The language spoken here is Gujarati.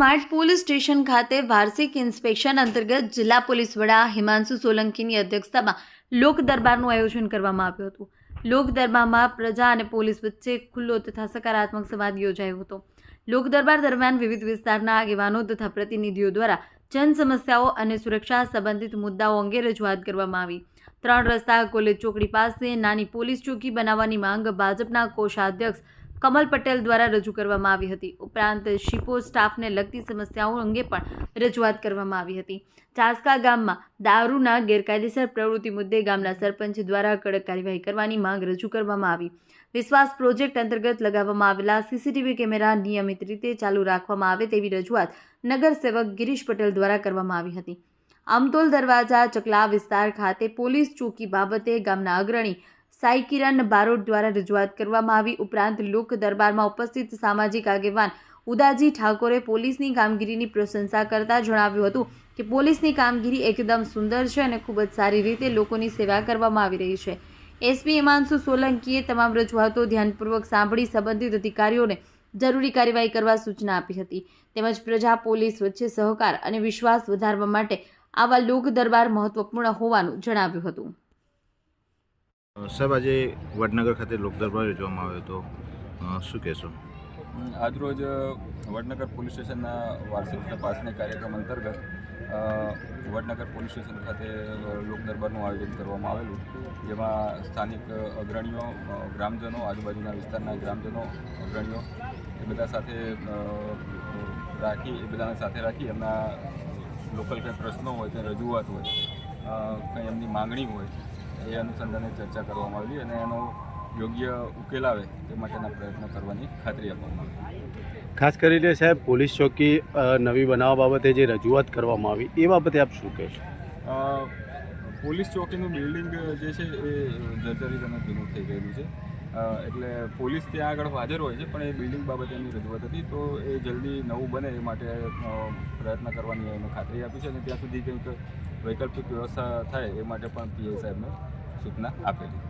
સ્માર્ટ પોલીસ સ્ટેશન ખાતે વાર્ષિક ઇન્સ્પેક્શન અંતર્ગત જિલ્લા પોલીસ વડા હિમાંશુ સોલંકીની અધ્યક્ષતામાં લોક દરબારનું આયોજન કરવામાં આવ્યું હતું. લોક દરબારમાં પ્રજા અને પોલીસ વચ્ચે ખુલ્લો તથા સકારાત્મક સંવાદ યોજાયો હતો. લોક દરબાર દરમિયાન વિવિધ વિસ્તારના આગેવાનો તથા પ્રતિનિધિઓ દ્વારા જન સમસ્યાઓ અને સુરક્ષા સંબંધિત મુદ્દાઓ અંગે રજૂઆત કરવામાં આવી. ત્રણ રસ્તા કોલેજ ચોકડી પાસે નાની પોલીસ ચોકી બનાવવાની માંગ ભાજપના કોષાધ્યક્ષ કમલ પટેલ દ્વારા રજૂ કરવામાં આવી હતી. ઉપરાંત શિપો સ્ટાફને લગતી સમસ્યાઓ અંગે પણ રજૂઆત કરવામાં આવી હતી. ચાસકા ગામમાં દારૂના ગેરકાયદેસર પ્રવૃત્તિ મુદ્દે ગામના સરપંચ દ્વારા કડક કાર્યવાહી કરવાની માંગ રજૂ કરવામાં આવી. વિશ્વાસ પ્રોજેક્ટ અંતર્ગત લગાવવામાં આવેલા સીસીટીવી કેમેરા નિયમિત રીતે ચાલુ રાખવામાં આવે તેવી રજૂઆત નગરસેવક ગિરીશ પટેલ દ્વારા કરવામાં આવી હતી. આમતોલ દરવાજા ચકલા વિસ્તાર ખાતે પોલીસ ચોકી બાબતે ગામના અગ્રણી સાઈ કિરણ બારોટ દ્વારા રજૂઆત કરવામાં આવી ઉપરાંત લોક દરબારમાં ઉપસ્થિત સામાજિક આગેવાન ઉદાજી ઠાકોરે પોલીસની કામગીરીની પ્રશંસા કરતા જણાવ્યું હતું કે પોલીસની કામગીરી એકદમ સુંદર છે અને ખૂબ જ સારી રીતે લોકોની સેવા કરવામાં આવી રહી છે. એસપી હિમાંશુ સોલંકીએ તમામ રજૂઆતો ધ્યાનપૂર્વક સાંભળી સંબંધિત અધિકારીઓને જરૂરી કાર્યવાહી કરવા સૂચના આપી હતી. તેમજ પ્રજા પોલીસ વચ્ચે સહકાર અને વિશ્વાસ વધારવા માટે આવા લોક દરબાર મહત્વપૂર્ણ હોવાનું જણાવ્યું હતું. સાહેબ, આજે વડનગર ખાતે લોકદરબાર યોજવામાં આવ્યો હતો. શું કહેશો? આજરોજ વડનગર પોલીસ સ્ટેશનના વાર્ષિક તપાસણી કાર્યક્રમ અંતર્ગત વડનગર પોલીસ સ્ટેશન ખાતે લોકદરબારનું આયોજન કરવામાં આવેલું. જેમાં સ્થાનિક અગ્રણીઓ ગ્રામજનો, આજુબાજુના વિસ્તારના ગ્રામજનો, અગ્રણીઓ, એ બધા સાથે રાખી, એ બધાને સાથે રાખી એમના લોકલ કંઈ પ્રશ્નો હોય કે રજૂઆત હોય કંઈ એમની માંગણી હોય એ અનુસંધાને ચર્ચા કરવામાં આવેલી અને એનો યોગ્ય ઉકેલ આવે તે માટેના પ્રયત્નો કરવાની ખાતરી આપવામાં આવી. ખાસ કરીને સાહેબ પોલીસ ચોકી નવી બનાવવા બાબતે જે રજૂઆત કરવામાં આવી એ બાબતે આપ શું કહેશો? પોલીસ ચોકીનું બિલ્ડિંગ જે છે એ જર્જરિત અને જૂનું થઈ ગયેલું છે. એટલે પોલીસ ત્યાં આગળ હાજર હોય છે પણ એ બિલ્ડિંગ બાબતે એમની રજૂઆત હતી તો એ જલ્દી નવું બને એ માટે પ્રયત્ન કરવાની એમને ખાતરી આપી છે અને ત્યાં સુધી કંઈક વૈકલ્પિક વ્યવસ્થા થાય એ માટે પણ પીઆઈ સાહેબને સૂચના આપેલી.